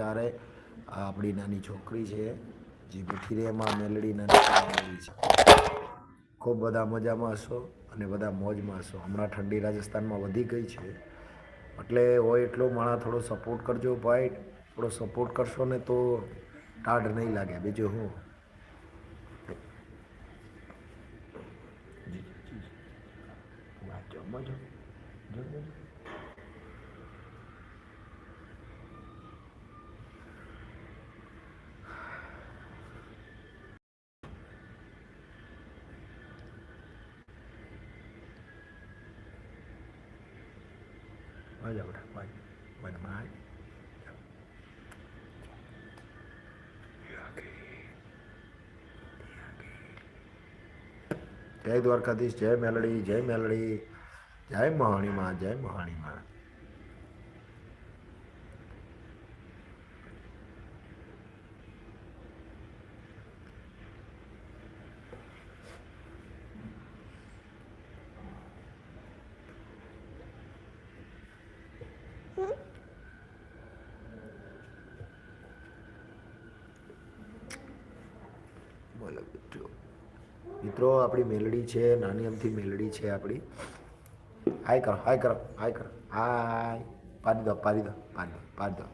આવે આ આપણી નાની છોકરી છે જે ભઠીરેમાં મેલડી નાની છે. ખૂબ બધા મજામાં હશો અને બધા મોજમાં હશો. હમણાં ઠંડી રાજસ્થાનમાં વધી ગઈ છે. એટલે હોય એટલો માણા થોડો સપોર્ટ કરજો ભાઈ. થોડો સપોર્ટ કરશો ને તો ટાઢ નહીં લાગે. બીજું હું. વાંચો, મજો. જો, જો, જો. વાંચો બેટા, વાંચો. વાંચો, વાંચો. જય દ્વારકાધીશ જય મેલડી જય મેલડી જય મહાણીમાં જય મહાણીમાં બોલો મિત્રો મિત્રો આપણી મેલડી છે, નાની અમથી મેલડી છે આપણી. હાય કરો હાય કરો હાય કરો. હાય. પાડી દો પાડી દો પાડી દો પાડી દો.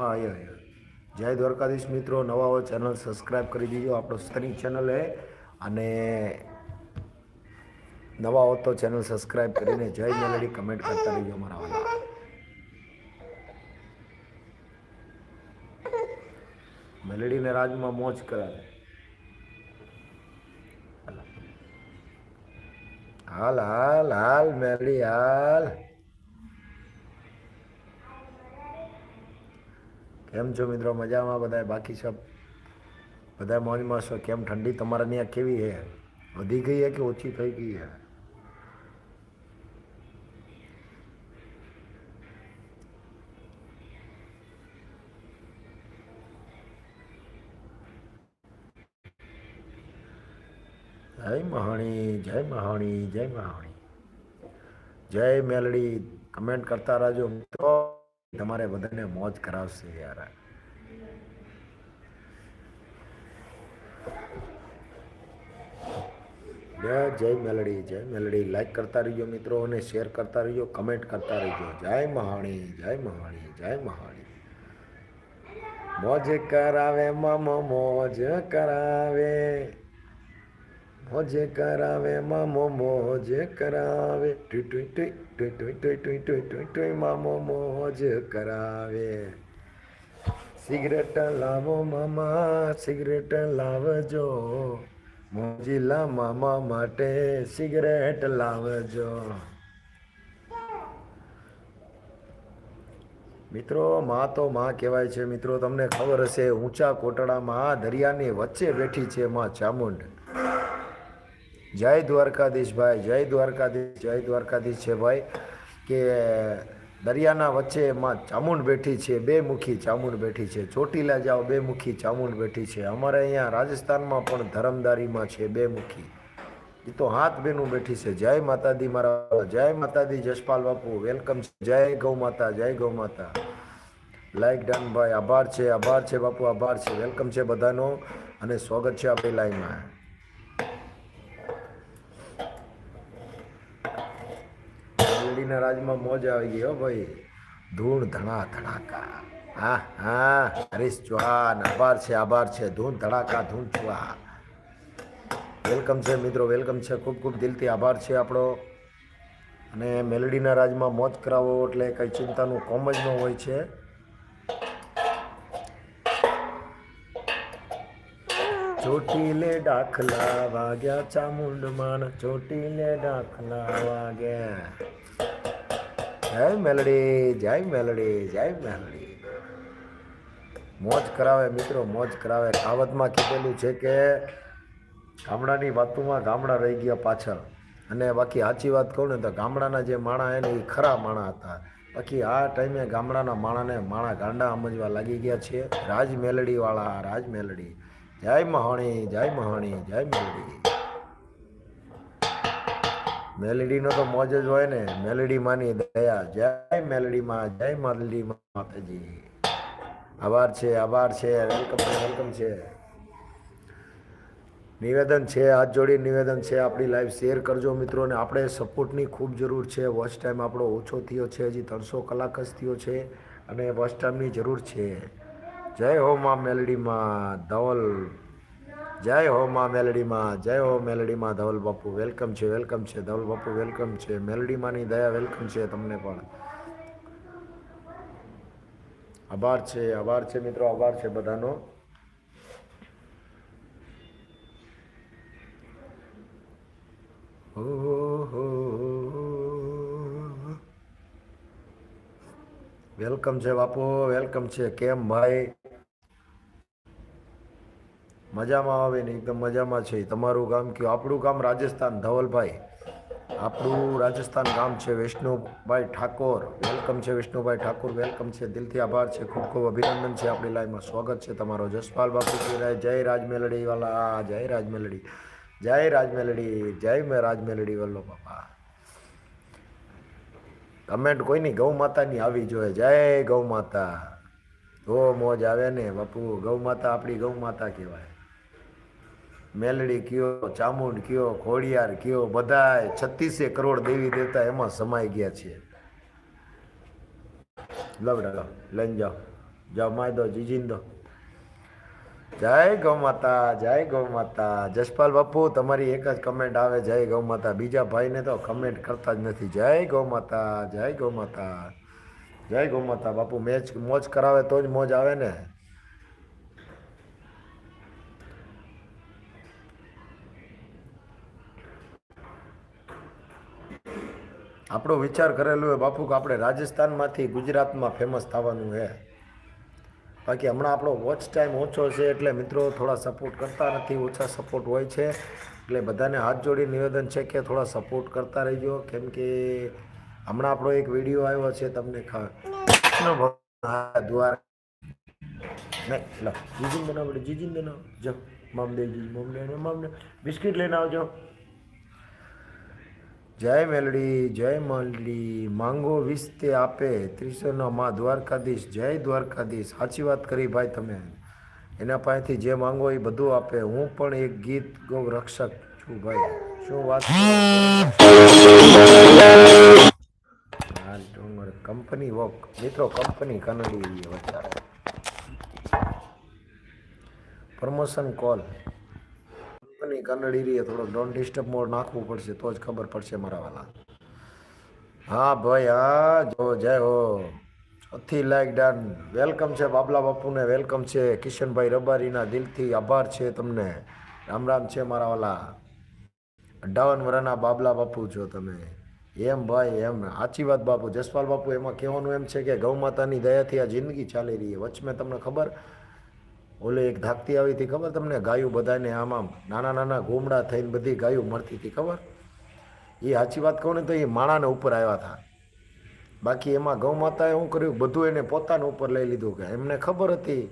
હા, એ. જય દ્વારકાધીશ મિત્રો, નવા ચેનલ સબસ્ક્રાઈબ કરી દીજો. આપણો સ્ત્રી ચેનલ હે. અને નવા હો તો ચેનલ સબસ્ક્રાઈબ કરીને જય મેલડી કમેન્ટ કરતા રહીજો મારા વાલા. મેલડીને રાજમાં મોજ કરાવે. હાલ હાલ હાલ, મેલડી, હાલ. કેમ છો મિત્રો? મજામાં બધા બાકી સબ બધા મોજમાં છો? કેમ? ઠંડી તમારા ત્યાં કેવી છે વધી ગઈ છે કે ઓછી થઈ ગઈ છે જય મહાણી જય મહાણી જય મહાણી. જય મેલડી, કમેન્ટ કરતા રહેજો મિત્રો. તમારે બધાને મોજ કરાવશે યાર. જય મેલડી જય મેલડી. લાઈક કરતા રહીજો મિત્રો અને શેર કરતા રહીજો કમેન્ટ કરતા રહીજો. જય મહાણી જય મહાણી જય મહાણી. મોજ કરાવે, મમ મોજ કરાવે. મોજ કરાવે મામો મોજ કરાવે ટુઈ ટુઈ ટુઈ ટુઈ ટુઈ ટુઈ ટુઈ ટુઈ ટુઈ ટુઈ મામો મોજ કરાવે સિગરેટ લાવો મામા સિગરેટ લાવજો મોજીલા મામા માટે સિગરેટ લાવજો મિત્રો માં તો માં કહેવાય છે મિત્રો તમને ખબર હશે ઊંચા કોટડામાં દરિયાની વચ્ચે બેઠી છે માં ચામુંડ જય દ્વારકાધીશ ભાઈ, જય દ્વારકાધીશ જય દ્વારકાધીશ છે ભાઈ, કે દરિયાના વચ્ચે એમાં ચામુંડ બેઠી છે, બે મુખી ચામુંડ બેઠી છે, ચોટીલા જાઓ, બે મુખી ચામુંડ બેઠી છે. અમારે અહીંયા રાજસ્થાનમાં પણ ધરમદારીમાં છે બે મુખી. એ તો હાથ બેનું બેઠી છે. જય માતાદી મારા, જય માતાદી જસપાલ બાપુ, વેલકમ છે. જય ગૌ માતા, જય ગૌ માતા. લાઈક ડન ભાઈ, આભાર છે આભાર છે બાપુ, આભાર છે. વેલકમ છે બધાનો અને સ્વાગત છે આપણી લાઈનમાં મેલડીના રાજમાં મોજ આવી ગઈ હો ભાઈ. ધૂળ ધણા ધડાકા. હા હા, હરીશ ચૌહાણ, આભાર છે આભાર છે. ધૂન ધડાકા ધૂન ચુહા વેલકમ છે મિત્રો, વેલકમ છે. ખૂબ ખૂબ દિલથી આભાર છે આપણો. અને મેલડીના રાજમાં મોજ કરાવો એટલે કંઈ ચિંતાનું કોમ જ ન હોય છે. ચોટીલે દાખલા વાગ્યા ચામુંડ માન ચોટીલે દાખલા વાગ્યા. જય મેલડી જય મેલડી જય મેલડી. મોજ કરાવે મિત્રો, મોજ કરાવે. કહાવતમાં કીધેલું છે કે ગામડાની વાતોમાં ગામડા રહી ગયા પાછળ. અને બાકી સાચી વાત કહું ને તો ગામડાના જે માણા એને એ ખરા માણા હતા. બાકી આ ટાઈમે ગામડાના માણાને માણા ગાંડા સમજવા લાગી ગયા છે. રાજ મેલડીવાળા, રાજ મેલડી. જય મહાણી જય મહાણી, જય મેલડી. મેલડીનો તો મોજ જ હોય ને. મેલેડી માની દયા. જય મેલેડીમાં જય મેલેડી માતાજી. આભાર છે આભાર છે. વેલકમ વેલકમ છે. નિવેદન છે, હાથ જોડી નિવેદન છે. આપણી લાઈવ શેર કરજો મિત્રોને આપણે સપોર્ટની ખૂબ જરૂર છે. વોચ ટાઈમ આપણો ઓછો થયો છે, હજી ત્રણસો કલાક જ થયો છે, અને વોચ ટાઈમની જરૂર છે. જય હો માં મેલડીમાં ધવલ. જય હો માં મેલડીમાં, જય હો મેલડીમાં ધવલ બાપુ. વેલકમ છે વેલકમ છે, ધવલ બાપુ, વેલકમ છે. મેલડીમાંની દયા વેલકમ છે તમને પણ. આભાર છે આભાર છે મિત્રો, આભાર છે બધાનો. વેલકમ છે બાપુ, વેલકમ છે. કેમ ભાઈ? મજામાં આવે ને એકદમ મજામાં છે. તમારું ગામ કયું? આપણું ગામ રાજસ્થાન, ધવલભાઈ. આપણું રાજસ્થાન ગામ છે વિષ્ણુભાઈ ઠાકોર. વેલકમ છે વિષ્ણુભાઈ ઠાકોર વેલકમ છે. દિલથી આભાર છે. ખૂબ ખૂબ અભિનંદન છે આપણી લાઈવમાં સ્વાગત છે તમારો. જસપાલ બાપુ કહી જય રાજ મેલડી વાલા. જય રાજ મેલડી. જય રાજ મેલડી, જય મેં રાજ મેલડી વલ્લો બાપા. કમેન્ટ કોઈની ગૌ માતાની આવી જોઈએ જય ગૌ માતા. તો મોજ આવે ને બાપુ. ગૌ માતા આપણી ગૌ માતા કહેવાય. મેલડી કયો, ચામુંડ કયો, ખોડિયાર કયો, બધાય છત્રીસે કરોડ દેવી દેવતા એમાં સમાઈ ગયા છે. લવડા લઈને જાઓ. જાઓ, માય દો, જીજીન દો. જય ગૌ માતા, જય ગૌ માતા. જસપાલ બાપુ, તમારી એક જ કમેન્ટ આવે, જય ગૌ માતા. બીજા ભાઈને તો કમેન્ટ કરતા જ નથી. જય ગૌ માતા, જય ગૌ માતા. જય ગૌ માતા. બાપુ, મેચ, મોજ કરાવે તો જ મોજ આવે ને? આપણો વિચાર કરેલો હોય બાપુ કે આપણે રાજસ્થાનમાંથી ગુજરાતમાં ફેમસ થવાનું છે. બાકી હમણાં આપણો વોચ ટાઈમ ઓછો છે એટલે મિત્રો થોડા સપોર્ટ કરતા નથી ઓછા સપોર્ટ હોય છે. એટલે બધાને હાથ જોડી નિવેદન છે કે થોડા સપોર્ટ કરતા રહેજો. કેમ કે હમણાં આપણો એક વીડિયો આવ્યો છે તમને દ્વાર નહીં જીજીન બનાવો જીજીન બનાવો. જો બિસ્કિટ લઈને આવજો. જય મેલડી જય મેલડી માંગો વીસ તે આપે ત્રીસોના માં દ્વારકાધીશ, જય દ્વારકાધીશ. સાચી વાત કરી ભાઈ તમે. એના પાસેથી જે માંગો એ બધું આપે. હું પણ એક ગીત ગૌ રક્ષક છું ભાઈ. શું વાત કંપની વોક મિત્રો કંપની કનડી પ્રમોશન કોલ કંપની કન્નડી રીએ થોડોક ડોન્ટ ડિસ્ટર્બ મોડ નાખવું પડશે, તો જ ખબર પડશે મારા વાલા. હા ભાઈ, હા, જો, જય હો. અથી લાઈક ડન વેલકમ છે બાબલા બાપુને વેલકમ છે. કિશનભાઈ રબારીના દિલથી આભાર છે તમને. રામ રામ છે મારા વાલા. અઢાવન વર્ષના બાબલા બાપુ છો તમે. એમ ભાઈ, એમ. સાચી વાત બાપુ, જસપાલ બાપુ, એમાં કહેવાનું એમ છે કે ગૌ માતાની દયાથી આ જિંદગી ચાલી રહી છે. વચમે તમને ખબર ઓલે એક ધાકતી આવી હતી ખબર તમને? ગાયું બધાને આમ આમ નાના નાના ઘૂમડા થઈને બધી ગાયું મળતી હતી ખબર? એ સાચી વાત કહું ને તો એ માણાને ઉપર આવ્યા હતા. બાકી એમાં ગૌ માતાએ શું કર્યું? બધું એને પોતાના ઉપર લઈ લીધું કે એમને ખબર હતી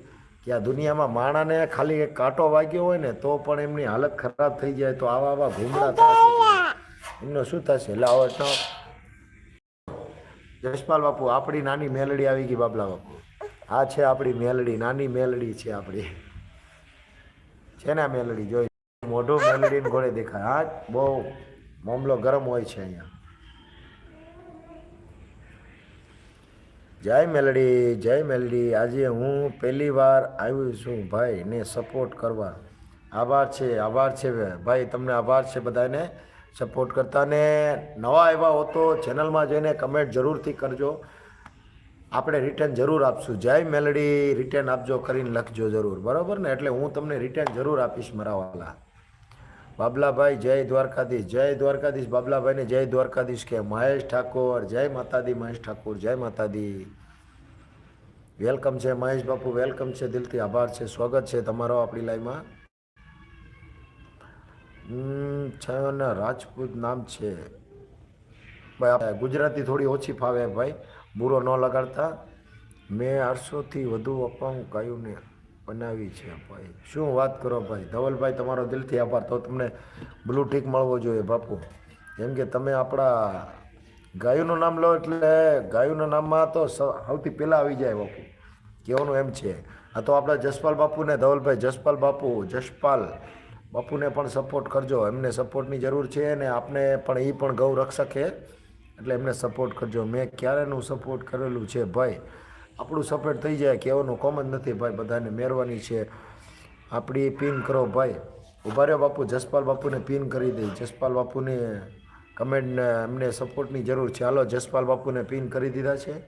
કે આ દુનિયામાં માણાને ખાલી એક કાંટો વાગ્યો હોય ને તો પણ એમની હાલત ખરાબ થઈ જાય તો આવા આવા ઘૂમડા એમનો શું થશે? એટલે એટલો જસપાલ બાપુ, આપણી નાની મેલડી આવી ગઈ બાબલા બાપુ. આ છે આપણી મેલડી, નાની મેલડી છે આપણી. છે ને મેલડી જોઈ? મોઢું મેલડી ઘોડે દેખાય. હા, બહુ મામલો ગરમ હોય છે અહીંયા. જય મેલડી જય મેલડી. આજે હું પહેલી વાર આવ્યું છું ભાઈ ને સપોર્ટ કરવા. આભાર છે આભાર છે ભાઈ. તમને આભાર છે બધાને સપોર્ટ કરતા. ને નવા એવા હો તો ચેનલમાં જઈને કમેન્ટ જરૂરથી કરજો. આપણે રિટર્ન જરૂર આપશું. જય મેલડી રિટર્ન આપજો કરીને લખજો જરૂર. બરાબર ને? એટલે હું તમને રિટર્ન જરૂર આપીશ મારા વાલા બાબલાભાઈ જય દ્વારકાધીશ. જય દ્વારકાધીશ. બાબલાભાઈને જય દ્વારકાધીશ કે મહેશ ઠાકોર. જય માતાદી મહેશ ઠાકોર. જય માતાદી વેલકમ છે મહેશ બાપુ. વેલકમ છે. દિલથી આભાર છે. સ્વાગત છે તમારો આપણી લાઈમાં હમ, છે રાજપૂત નામ છે. ભાઈ ગુજરાતી થોડી ઓછી ફાવે ભાઈ. બુરો ન લગાડતા મેં આઠસોથી વધુ અપંગ ગાયોને બનાવી છે, ભાઈ. શું વાત કરો ભાઈ? ધવલભાઈ, તમારો દિલથી આભાર. તો તમને બ્લુ ટીક મળવો જોઈએ, બાપુ. કેમ કે તમે આપણા ગાયુનું નામ લો એટલે ગાયુના નામમાં તો સૌથી પહેલાં આવી જાય, બાપુ. કહેવાનું એમ છે. આ તો આપણા જસપાલ બાપુને, ધવલભાઈ જસપાલ બાપુ, જસપાલ બાપુને પણ સપોર્ટ કરજો. એમને સપોર્ટની જરૂર છે અને આપને પણ એ પણ ગૌ રક્ષક એટલે એમને સપોર્ટ કરજો. મેં ક્યારેનું સપોર્ટ કરેલું છે ભાઈ? આપણું સપોર્ટ થઈ જાય કહેવાનું કોમ જ નથી ભાઈ બધાને મેળવાની છે. આપણી પિન કરો ભાઈ. ઊભા રહ્યો બાપુ, જસપાલ બાપુને પિન કરી દઈ જસપાલ બાપુને કમેન્ટને એમને સપોર્ટની જરૂર છે. હાલો, જસપાલ બાપુને પિન કરી દીધા છે.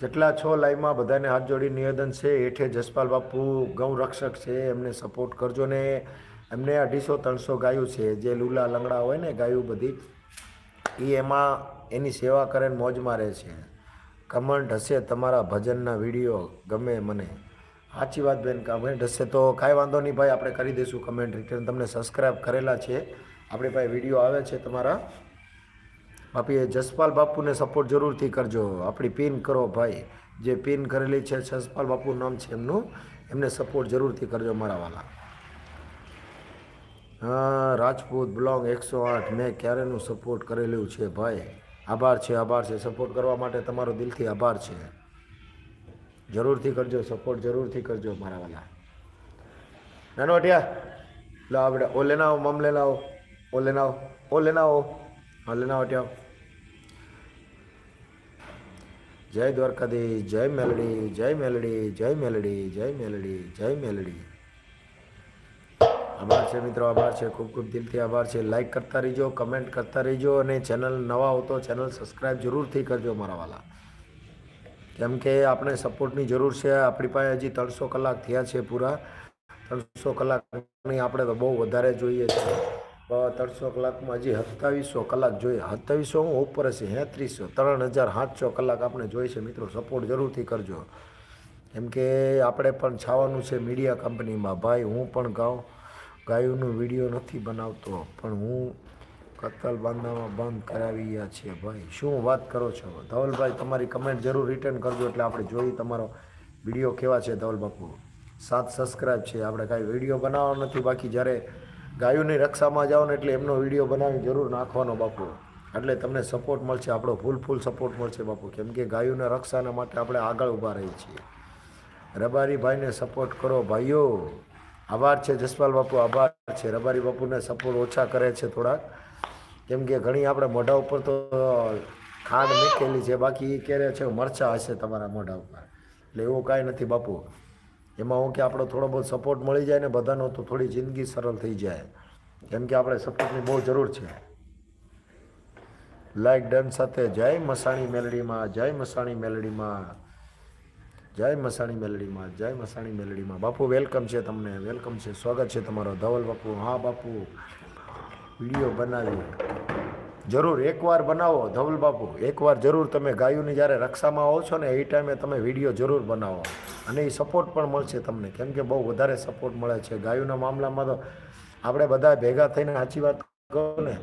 જેટલા છો લાઈવમાં બધાને હાથ જોડી નિવેદન છે. હેઠે જસપાલ બાપુ, ગૌ રક્ષક છે. એમને સપોર્ટ કરજો ને. એમને અઢીસો, ત્રણસો ગાયું છે. જે લૂલા લંગડા હોય ને ગાયું બધી. એ એમાં એની સેવા કરે ને મોજમાં રહે છે. કમેન્ટ હશે તમારા ભજનના વીડિયો, ગમે મને. સાચી વાત બેન કમેન્ટ હશે તો કાંઈ વાંધો નહીં ભાઈ, આપણે કરી દઈશું કમેન્ટ રિટર્ન તમને સબસ્ક્રાઈબ કરેલા છે. આપણી પાસે વીડિયો આવે છે તમારા. બાપી જસપાલ બાપુને સપોર્ટ જરૂરથી કરજો. આપણી પિન કરો ભાઈ. જે પિન કરેલી છે જસપાલ બાપુ નામ છે એમનું, એમને સપોર્ટ જરૂરથી કરજો મારા વાલા. રાજપૂત બ્લોંગ એકસો આઠ, મેં ક્યારેનું સપોર્ટ કરેલું છે ભાઈ? આભાર છે આભાર છે. સપોર્ટ કરવા માટે તમારો દિલથી આભાર છે. જરૂરથી કરજો સપોર્ટ જરૂરથી કરજો મારા વાલા. નાનો અટિયા લો આપણે ઓ લેના આવો મમ લેના આવો ઓ લેના આવો ઓ લેના આવો હા લેના અટિયા જય દ્વારકાધીશ જય મેલડી જય મેલડી જય મેલડી જય મેલડી જય મેલડી. આભાર છે મિત્રો, આભાર છે. ખૂબ ખૂબ દિલથી આભાર છે. લાઇક કરતા રહીજો કમેન્ટ કરતા રહીજો અને ચેનલ નવા હો તો ચેનલ સબસ્ક્રાઈબ જરૂરથી કરજો મારા વાલા. કેમ કે આપણે સપોર્ટની જરૂર છે. આપણી પાસે હજી ત્રણસો કલાક થયા છે પૂરા. ત્રણસો કલાકની આપણે તો બહુ વધારે જોઈએ છે. ત્રણસો કલાકમાં હજી સત્તાવીસો કલાક જોઈએ. સત્તાવીસો હું ઉપર હશે, હેત્રીસો, ત્રણ હજાર સાતસો કલાક આપણે જોઈએ છે મિત્રો. સપોર્ટ જરૂરથી કરજો. કેમ કે આપણે પણ છાવાનું છે મીડિયા કંપનીમાં ભાઈ, હું પણ ગાઉં. ગાયોનું વીડિયો નથી બનાવતો, પણ હું કતલ બાંધામાં બંધ કરાવી છે ભાઈ. શું વાત કરો છો? ધવલભાઈ, તમારી કમેન્ટ જરૂર રિટર્ન કરજો, એટલે આપણે જોઈ તમારો વીડિયો કેવા છે ધવલ બાપુ? સાત સબસ્ક્રાઈબ છે. આપણે કાંઈ વીડિયો બનાવવાનો નથી, બાકી જ્યારે ગાયોની રક્ષામાં જાઓ ને એટલે એમનો વીડિયો બનાવી જરૂર નાખવાનો બાપુ. એટલે તમને સપોર્ટ મળશે, આપણો ફૂલ ફૂલ સપોર્ટ મળશે બાપુ. કેમ કે ગાયોના રક્ષાના માટે આપણે આગળ ઊભા રહીએ છીએ. રબારી ભાઈને સપોર્ટ કરો ભાઈઓ. આભાર છે જસપાલ બાપુ, આભાર છે. રબારી બાપુને સપોર્ટ ઓછા કરે છે થોડાક. કેમ કે ઘણી આપણે મોઢા ઉપર તો ખાંડ મૂકેલી છે, બાકી એ ક્યારે છે મરચા હશે તમારા મોઢા ઉપર. એટલે એવું કાંઈ નથી બાપુ. એમાં હું કે આપણો થોડો બહુ સપોર્ટ મળી જાય ને બધાનો તો થોડી જિંદગી સરળ થઈ જાય. કેમ કે આપણે સપોર્ટની બહુ જરૂર છે. લાઈક ડન સાથે જય મસાણી મેલડીમાં, જય મસાણી મેલડીમાં. જય મસાણી મેલડીમાં, જય મસાણી મેલડીમાં. બાપુ, વેલકમ છે તમને, વેલકમ છે, સ્વાગત છે તમારો ધવલ બાપુ. હા, બાપુ, વીડિયો બનાવી. જરૂર, એકવાર બનાવો ધવલ બાપુ. એકવાર જરૂર તમે ગાયોની જ્યારે રક્ષામાં આવો છો ને, એ ટાઈમે તમે વીડિયો જરૂર બનાવો. અને એ સપોર્ટ પણ મળશે તમને. કેમ કે બહુ વધારે સપોર્ટ મળે છે. ગાયોના મામલામાં તો આપણે બધા ભેગા થઈને સાચી વાત કહો ને,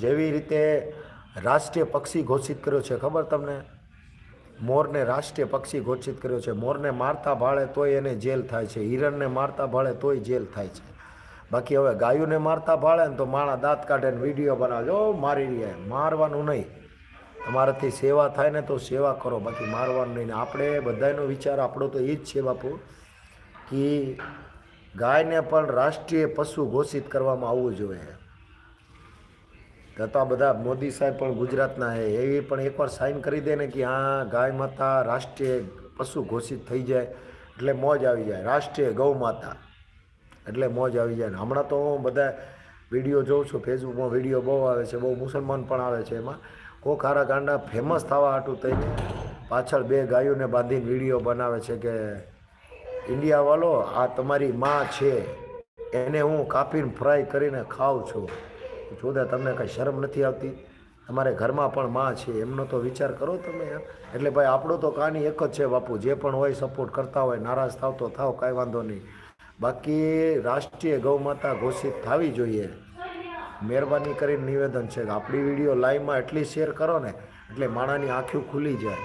જેવી રીતે રાષ્ટ્રીય પક્ષી ઘોષિત કર્યો છે, ખબર તમને? મોરને રાષ્ટ્રીય પક્ષી ઘોષિત કર્યો છે. મોરને મારતા ભાળે તોય એને જેલ થાય છે. હિરણને મારતા ભાળે તોય જેલ થાય છે. બાકી હવે ગાયોને મારતા ભાળે ને તો માણા દાંત કાઢે ને વીડિયો બનાવજો. મારી રહ્યા મારવાનું નહીં. તમારાથી સેવા થાય ને તો સેવા કરો. બાકી મારવાનું નહીં. આપણે બધાનો વિચાર આપણો તો એ જ છે બાપુ, કે ગાયને પણ રાષ્ટ્રીય પશુ ઘોષિત કરવામાં આવવું જોઈએ. તો આ બધા મોદી સાહેબ પણ ગુજરાતના છે એ પણ એકવાર સાઇન કરી દે ને કે હા, ગાય માતા રાષ્ટ્રીય પશુ ઘોષિત થઈ જાય, એટલે મોજ આવી જાય. રાષ્ટ્રીય ગૌ માતા, એટલે મોજ આવી જાય. ને હમણાં તો હું બધા વીડિયો જોઉં છું, ફેસબુકમાં વીડિયો બહુ આવે છે, બહુ મુસલમાન પણ આવે છે એમાં. કોખારા ગાંડા ફેમસ થવા હાટું થઈને પાછળ બે ગાયોને બાંધીને વીડિયો બનાવે છે કે ઇન્ડિયાવાલો આ તમારી માં છે. એને હું કાપીને ફ્રાય કરીને ખાઉં છું. જોદા તમને કાંઈ શરમ નથી આવતી? તમારે ઘરમાં પણ માં છે, એમનો તો વિચાર કરો તમે એટલે ભાઈ, આપણો તો કહાની એક જ છે બાપુ, જે પણ હોય સપોર્ટ કરતા હોય, નારાજ થાવ તો થાવ, કાંઈ વાંધો નહીં. બાકી રાષ્ટ્રીય ગૌ માતા ઘોષિત થવી જોઈએ. મહેરબાની કરીને નિવેદન છે કે આપણી વીડિયો લાઈવમાં એટલી શેર કરો ને, એટલે માણાની આંખી ખુલી જાય.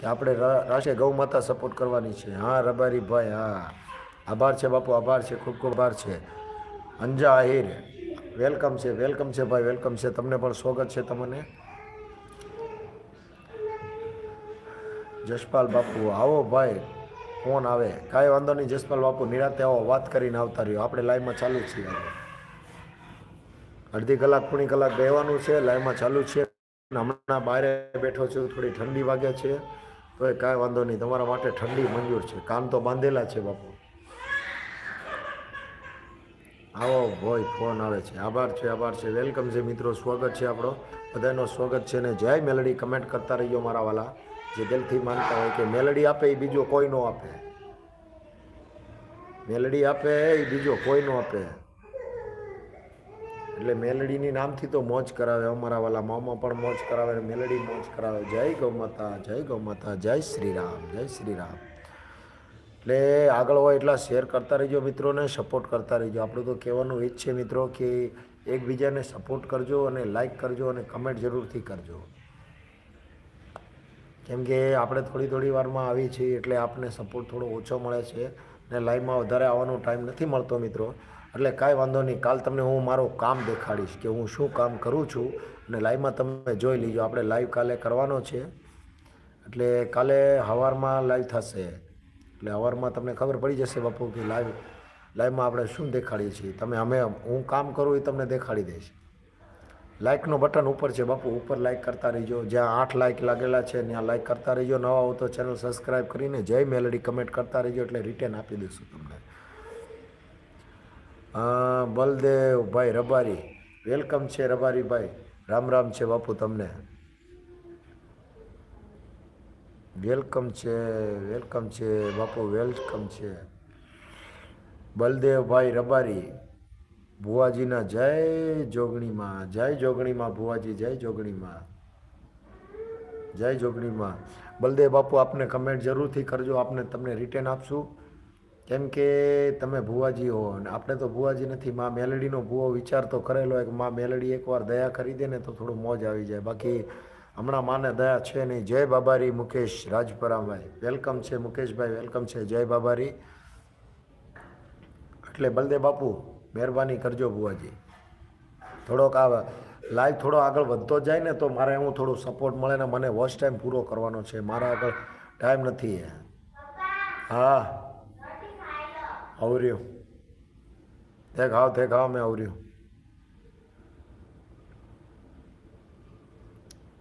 કે આપણે રાષ્ટ્રીય ગૌ માતા સપોર્ટ કરવાની છે. હા, રબારી ભાઈ, હા. આભાર છે બાપુ, આભાર છે, ખૂબ ખૂબ આભાર છે. અંજા આહિર વેલકમ છે વેલકમ છે ભાઈ, વેલકમ છે. તમને પણ સ્વાગત છે તમને. જસપાલ બાપુ, આવો ભાઈ, ફોન આવે. કાંઈ વાંધો નહીં, જસપાલ બાપુ, નિરાતે આવો, વાત કરીને આવતા રહ્યો. આપણે લાઈવમાં ચાલુ છીએ અડધી કલાક, પૂણી કલાક રહેવાનું છે લાઈવમાં ચાલુ છે. હમણાં બહાર બેઠો છું, થોડી ઠંડી વાગે છે. તો એ કાંઈ વાંધો નહીં, તમારા માટે ઠંડી મંજૂર છે. કાન તો બાંધેલા છે બાપુ. આવો ભાઈ, ફોન આવે છે. આભાર છે આભાર છે. વેલકમ છે મિત્રો, સ્વાગત છે આપણો. બધાનો સ્વાગત છે ને જય મેલડી. કમેન્ટ કરતા રહીજો મારા વાલા. જે દિલથી માનતા હોય કે મેલડી આપે એ બીજો કોઈ નો આપે. મેલડી આપે એ બીજો કોઈ નો આપે. એટલે મેલડીની નામથી તો મોજ કરાવે, અમારા વાલા મામા પણ મોજ કરાવે મેલડી મોજ કરાવે. જય ગૌ માતા, જય ગૌ માતા, જય શ્રી રામ, જય શ્રી રામ. એટલે આગળ હોય એટલા શેર કરતા રહીજો મિત્રોને સપોર્ટ કરતા રહીજો. આપણું તો કહેવાનું એ જ છે મિત્રો કે એકબીજાને સપોર્ટ કરજો અને લાઈક કરજો અને કમેન્ટ જરૂરથી કરજો. કેમ કે આપણે થોડી થોડી વારમાં આવી છીએ એટલે આપને સપોર્ટ થોડો ઓછો મળે છે ને લાઈવમાં વધારે આવવાનો ટાઈમ નથી મળતો મિત્રો. એટલે કાંઈ વાંધો નહીં. કાલ તમને હું મારું કામ દેખાડીશ કે હું શું કામ કરું છું અને લાઈવમાં તમે જોઈ લીજો. આપણે લાઈવ કાલે કરવાનો છે. એટલે કાલે સવારમાં લાઈવ થશે. એટલે અવારમાં તમને ખબર પડી જશે બાપુ કે લાઈવ લાઈવમાં આપણે શું દેખાડીએ છીએ. તમે અમે, હું કામ કરું એ તમને દેખાડી દઈશ. લાઇકનું બટન ઉપર છે બાપુ, ઉપર લાઇક કરતા રહીજો. જ્યાં આઠ લાઇક લાગેલા છે ત્યાં લાઇક કરતા રહીજો. નવા હો તો ચેનલ સબસ્ક્રાઈબ કરીને જય મેલડી કમેન્ટ કરતા રહીજો એટલે રિટર્ન આપી દઈશું તમને. બલદેવ ભાઈ રબારી વેલકમ છે રબારી ભાઈ. રામ રામ છે બાપુ તમને. વેલકમ છે વેલકમ છે, બાપુ, વેલકમ છે. બલદેવભાઈ રબારી, ભુવાજીના જય જોગણીમાં જય જોગણીમાં, ભુવાજી, જય જોગણીમાં. જય જોગણીમાં. બલદેવ બાપુ, આપને કમેન્ટ જરૂરથી કરજો, આપને તમને રિટર્ન આપશું. કેમ કે તમે ભુવાજી હો અને આપણે તો ભુવાજી નથી, માં મેલડીનો ભુવો વિચાર તો કરેલો હોય કે માં મેલડી એકવાર દયા કરી દે ને તો થોડું મોજ આવી જાય. બાકી હમણાં માને દયા છે નહીં. જય બાબારી મુકેશ રાજપરાભાઈ વેલકમ છે મુકેશભાઈ, વેલકમ છે. જય બાબારી. એટલે બલદેવ બાપુ, મહેરબાની કરજો બુવાજી થોડોક આ લાઈવ થોડો આગળ વધતો જાય ને તો મારે હું થોડું સપોર્ટ મળે ને મને વોચ ટાઈમ પૂરો કરવાનો છે. મારા આગળ ટાઈમ નથી હા. આવર્યું. તે ખાવ મેં આવર્યું.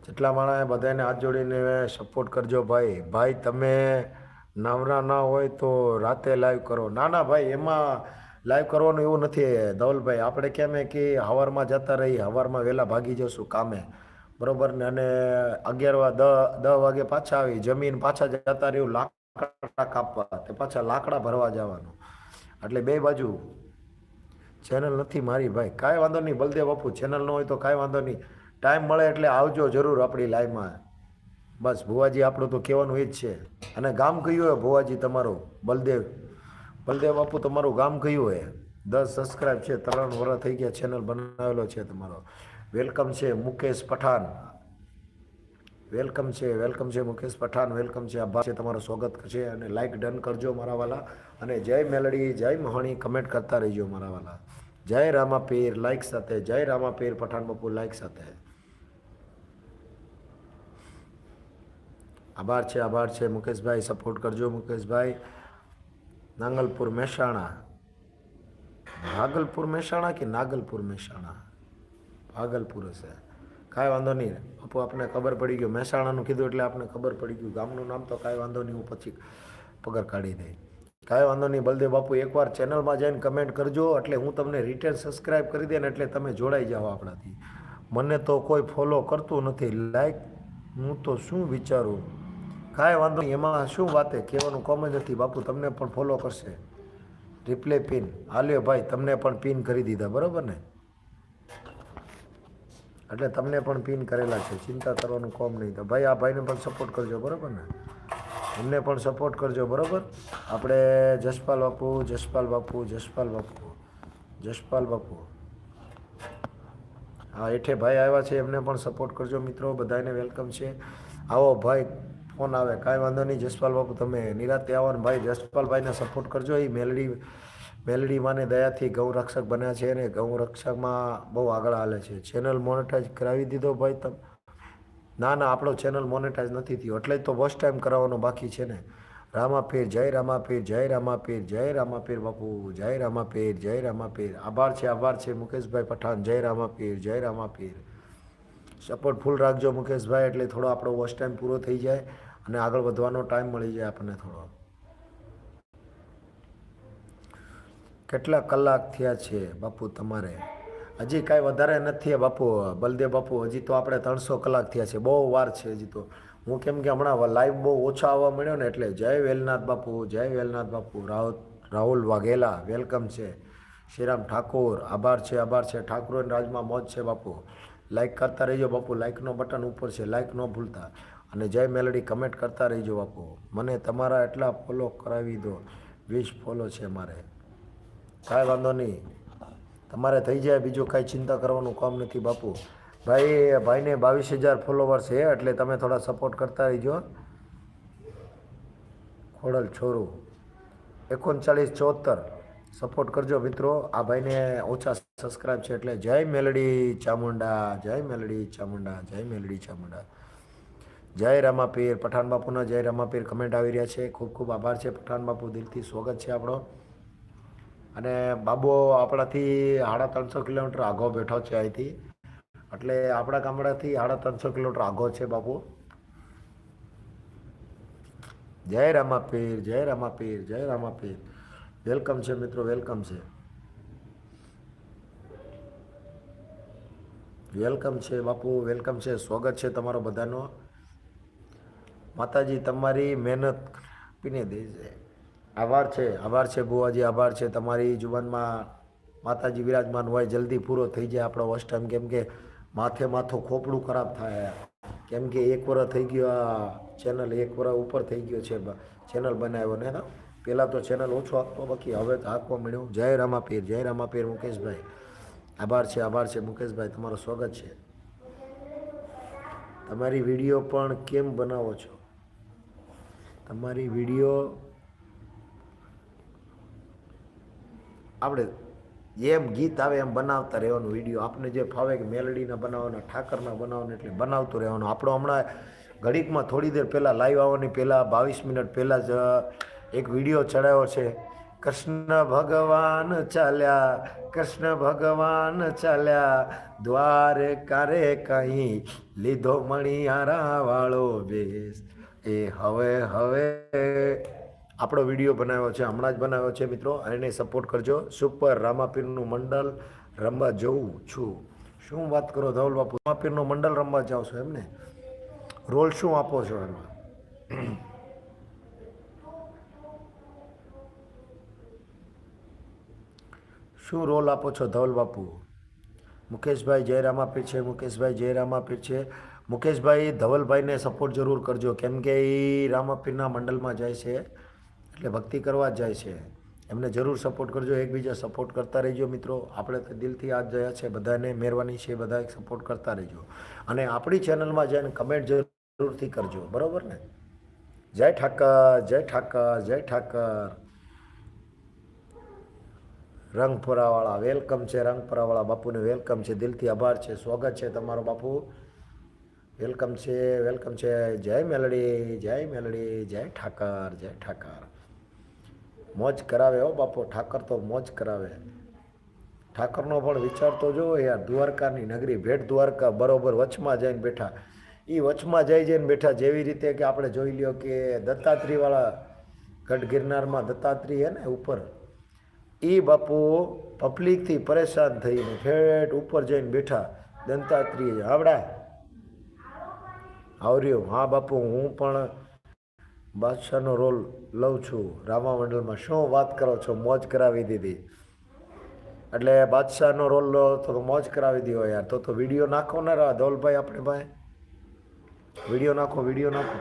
જેટલા માણસે બધાને હાથ જોડીને સપોર્ટ કરજો ભાઈ. ભાઈ, તમે નવરા ના હોય તો રાતે લાઈવ કરો. ના ના, ભાઈ, એમાં લાઈવ કરવાનું એવું નથી. ધવલભાઈ આપણે કેમ કે હવારમાં જતા રહી હવારમાં વહેલા ભાગી જશું કામે. બરોબર? ને અને અગિયાર વા દસ વાગે પાછા આવી, જમીન પાછા જતા રહ્યું, લાકડા કાપવા. તે પાછા લાકડા ભરવા જવાનું. એટલે બે બાજુ. ચેનલ નથી મારી ભાઈ. કાંઈ વાંધો નહીં, બલદેવ બાપુ ચેનલ ન હોય તો કાંઈ વાંધો નહીં. ટાઈમ મળે એટલે આવજો જરૂર આપણી લાઈમાં બસ, ભુવાજી આપણું તો કહેવાનું એ જ છે. અને ગામ કયું હોય ભુવાજી તમારું? બલદેવ. બલદેવ બાપુ, તમારું ગામ કયું હોય દસ સબસ્ક્રાઈબ છે, ત્રણ વર્ષ થઈ ગયા ચેનલ બનાવેલો છે તમારો. વેલકમ છે મુકેશ પઠાણ. વેલકમ છે વેલકમ છે મુકેશ પઠાણ વેલકમ છે. આભાર છે તમારું સ્વાગત છે અને લાઇક ડન કરજો મારા વાલા. અને જય મેલડી, જય મહાણી કમેન્ટ કરતા રહીજો મારા વાલા. જય રામાપીર લાઇક સાથે. જય રામાપીર પઠાણ બાપુ લાઇક સાથે. આભાર છે આભાર છે. મુકેશભાઈ સપોર્ટ કરજો મુકેશભાઈ. નાંગલપુર મહેસાણા. ભાગલપુર મહેસાણા કે નાગલપુર મહેસાણા? ભાગલપુર હશે. કાંઈ વાંધો નહીં. બાપુ આપને ખબર પડી ગયું. મહેસાણાનું કીધું એટલે આપને ખબર પડી ગયું. ગામનું નામ તો કાંઈ વાંધો નહીં. હું પછી પગાર કાઢી દઈ કાંઈ વાંધો નહીં. બલદેવ બાપુ, એકવાર ચેનલમાં જઈને કમેન્ટ કરજો. એટલે હું તમને રિટર્ન સબસ્ક્રાઈબ કરી દે એટલે તમે જોડાઈ જાઓ આપણાથી. મને તો કોઈ ફોલો કરતું નથી. લાઈક હું તો શું વિચારું? કાંઈ વાંધો નહીં, એમાં શું વાતે કહેવાનું કોમ જ નથી બાપુ તમને પણ ફોલો કરશે. રિપ્લે પિન હાલ્યો ભાઈ, તમને પણ પિન કરી દીધા, બરાબર ને? એટલે તમને પણ પિન કરેલા છે. ચિંતા કરવાનું કોમ નહીં. તો ભાઈ, આ ભાઈને પણ સપોર્ટ કરજો, બરાબર ને? એમને પણ સપોર્ટ કરજો, બરાબર? આપણે જસપાલ બાપુ જસપાલ બાપુ જસપાલ બાપુ જસપાલ બાપુ. હા એઠે ભાઈ આવ્યા છે, એમને પણ સપોર્ટ કરજો મિત્રો. બધાને વેલકમ છે. આવો ભાઈ ફોન આવે, કાંઈ વાંધો નહીં. જસપાલ બાપુ, તમે નિરાતે આવો ને ભાઈ. જસપાલભાઈને સપોર્ટ કરજો. એ મેલડી મેલડી માને દયાથી ગૌરક્ષક બન્યા છે અને ગૌરક્ષકમાં બહુ આગળ હાલે છે. ચેનલ મોનેટાઈઝ કરાવી દીધો ભાઈ તમે. ના ના, આપણો ચેનલ મોનેટાઈઝ નથી થયો. એટલે જ તો ફર્સ્ટ ટાઈમ કરાવવાનો બાકી છે ને. રામાપીર, જય રામાપીર જય રામાપીર જય રામાપીર બાપુ, જય રામાપીર જય રામાપીર. આભાર છે આભાર છે, મુકેશભાઈ પઠાણ. જય રામાપીર જય રામાપીર. સપોર્ટ ફૂલ રાખજો મુકેશભાઈ, એટલે થોડો આપણો વોચ ટાઈમ પૂરો થઈ જાય. અને આગળ વધવાનો ટાઈમ મળી જાય આપણને થોડો. કેટલા કલાક થયા છે બાપુ તમારે? હજી કાંઈ વધારે નથી બાપુ. બલદેવ બાપુ, હજી તો આપણે ત્રણસો કલાક થયા છે. બહુ વાર છે હજી તો. હું કેમ કે હમણાં લાઈવ બહુ ઓછા આવવા મળ્યો ને એટલે જય વેલનાથ બાપુ, જય વેલનાથ બાપુ. રાહુલ રાહુલ વાઘેલા વેલકમ છે. શ્રીરામ ઠાકોર, આભાર છે આભાર છે. ઠાકોર રાજમાં મોજ છે બાપુ. લાઈક કરતા રહેજો બાપુ. લાઈકનો બટન ઉપર છે. લાઈક ન ભૂલતા. અને જય મેલડી કમેન્ટ કરતા રહીજો બાપુ. મને તમારા એટલા ફોલો કરાવી દો. વીસ ફોલો છે મારે. કાંઈ વાંધો નહીં. તમારે થઈ જાય, બીજું કાંઈ ચિંતા કરવાનું કામ નથી બાપુ. ભાઈ ભાઈને બાવીસ હજાર ફોલોવર છે, એટલે તમે થોડા સપોર્ટ કરતા રહીજો. ખોડલ છોરું. એકોણચાલીસ ચોહત્તર. સપોર્ટ કરજો મિત્રો. આ ભાઈને ઓછા સબસ્ક્રાઇબ છે, એટલે જય મેલડી ચામુંડા, જય મેલડી ચામુંડા, જય મેલડી ચામુંડા. જય રામાપીર. પઠાણ બાપુના જય રામાપીર કમેન્ટ આવી રહ્યા છે. ખૂબ ખૂબ આભાર છે પઠાણ બાપુ દિલથી સ્વાગત છે આપણો. અને બાબો આપણાથી સાડા ત્રણસો કિલોમીટર આગો બેઠો છે અહીંથી. એટલે આપણા ગામડાથી સાડા ત્રણસો કિલોમીટર આગો છે બાપુ. જય રામાપીર જય રામાપીર જય રામાપીર. વેલકમ છે મિત્રો વેલકમ છે. વેલકમ છે બાપુ વેલકમ છે. સ્વાગત છે તમારો બધાનો. માતાજી તમારી મહેનત પીને દે છે. આભાર છે આભાર છે બુવાજી આભાર છે. તમારી જુબાનમાં માતાજી વિરાજમાન હોય, જલ્દી પૂરો થઈ જાય આપણો વોચ ટાઈમ. કેમ કે માથે માથું ખોપડું ખરાબ થાય. કેમ કે એક વરસ થઈ ગયો આ ચેનલ, એક વર ઉપર થઈ ગયો છે ચેનલ બનાવ્યો ને પહેલાં તો ચેનલ ઓછો આપતો, બાકી હવે તો આપવા મળ્યું. જય રામાપીર જય રામાપીર મુકેશભાઈ. આભાર છે આભાર છે મુકેશભાઈ, તમારું સ્વાગત છે. તમારી વીડિયો પણ કેમ બનાવો છો? તમારી વીડિયો આપણે જેમ ગીત આવે એમ બનાવતા રહેવાનું વીડિયો. આપણે જે ફાવે કે મેલડીના બનાવવાના, ઠાકરના બનાવવાના એટલે બનાવતું રહેવાનું. આપણો હમણાં ઘડીકમાં થોડી દેર પહેલાં લાઈવ આવવાની, પહેલાં બાવીસ મિનિટ પહેલાં જ એક વીડિયો ચડાવ્યો છે. કૃષ્ણ ભગવાન ચાલ્યા, કૃષ્ણ ભગવાન ચાલ્યા દ્વારે કારે કહી લીધો મણિયારા વાળો બેસ એ હવે હવે આપણો વીડિયો બનાવ્યો છે, હમણાં જ બનાવ્યો છે મિત્રો, એને સપોર્ટ કરજો. સુપર રામાપીરનું મંડળ રમવા જવું છું. શું વાત કરો ધવલ બાપુ? રામાપીરનું મંડળ રમવા જાઓ છો એમને? રોલ શું આપો છો એમાં? શું રોલ આપો છો ધવલ બાપુ? મુકેશભાઈ જય રામાપીર છે, મુકેશભાઈ જય રામાપીર છે. મુકેશભાઈ, ધવલભાઈને સપોર્ટ જરૂર કરજો. કેમ કે એ રામાપીરના મંડળમાં જાય છે, એટલે ભક્તિ કરવા જ જાય છે. એમને જરૂર સપોર્ટ કરજો, એકબીજા સપોર્ટ કરતા રહેજો મિત્રો. આપણે તો દિલથી આજ ગયા છે, બધાને મહેરબાની છે, બધા સપોર્ટ કરતા રહેજો. અને આપણી ચેનલમાં જઈને કમેન્ટ જરૂરથી કરજો, બરાબર ને? જય ઠાકર જય ઠાકર જય ઠાકર. રંગપુરાવાળા વેલકમ છે, રંગપુરાવાળા બાપુને વેલકમ છે. દિલથી આભાર છે, સ્વાગત છે તમારો બાપુ. વેલકમ છે વેલકમ છે. જય મેલડી જય મેલડી, જય ઠાકર જય ઠાકર. મોજ કરાવે હો બાપો, ઠાકર તો મોજ કરાવે. ઠાકરનો પણ વિચાર તો જોવો યાર, દ્વારકાની નગરી, ભેટ દ્વારકા બરોબર વચમાં જઈને બેઠા. એ વચમાં જઈ જઈને બેઠા જેવી રીતે કે આપણે જોઈ લ્યો કે દત્તાત્રીવાળા ગઢ ગિરનારમાં દત્તાત્રી હે ને ઉપર. એ બાપુ પબ્લિકથી પરેશાન થઈને ભેટ ઉપર જઈને બેઠા દંતાત્રી આવડા. આવર્યો હા બાપુ, હું પણ બાદશાહનો રોલ લઉં છું. રામા મંડળમાં શું વાત કરો છો? મોજ કરાવી દીધી. એટલે બાદશાહનો રોલ લો તો મોજ કરાવી દીધો યાર. તો તો વીડિયો નાખો ને રા ધોલભાઈ આપણે ભાઈ. વીડિયો નાખો વીડિયો નાખો.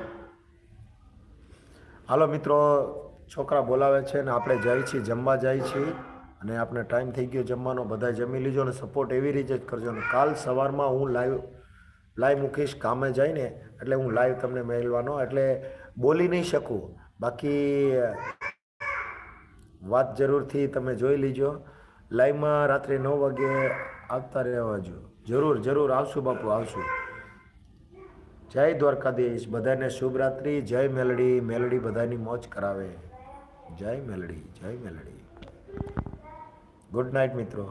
હાલો મિત્રો, છોકરા બોલાવે છે ને આપણે જાય છીએ, જમવા જાય છીએ. અને આપણે ટાઈમ થઈ ગયો જમવાનો. બધા જમી લીજો ને સપોર્ટ એવી રીતે જ કરજો. ને કાલ સવારમાં હું લાઈવ લાઈવ મૂકીશ કામે જઈને એટલે હું લાઈવ તમને મેળવાનો, એટલે બોલી નહીં શકું. બાકી વાત જરૂરથી તમે જોઈ લીજો. લાઈવમાં રાત્રે નવ વાગે આવતા રહેવાજો જરૂર જરૂર આવશું બાપુ, આવશું. જય દ્વારકાધીશ. બધાને શુભરાત્રિ જય મેલડી. મેલડી બધાની મોજ કરાવે. જય મેલડી જય મેલડી. ગુડ નાઇટ મિત્રો.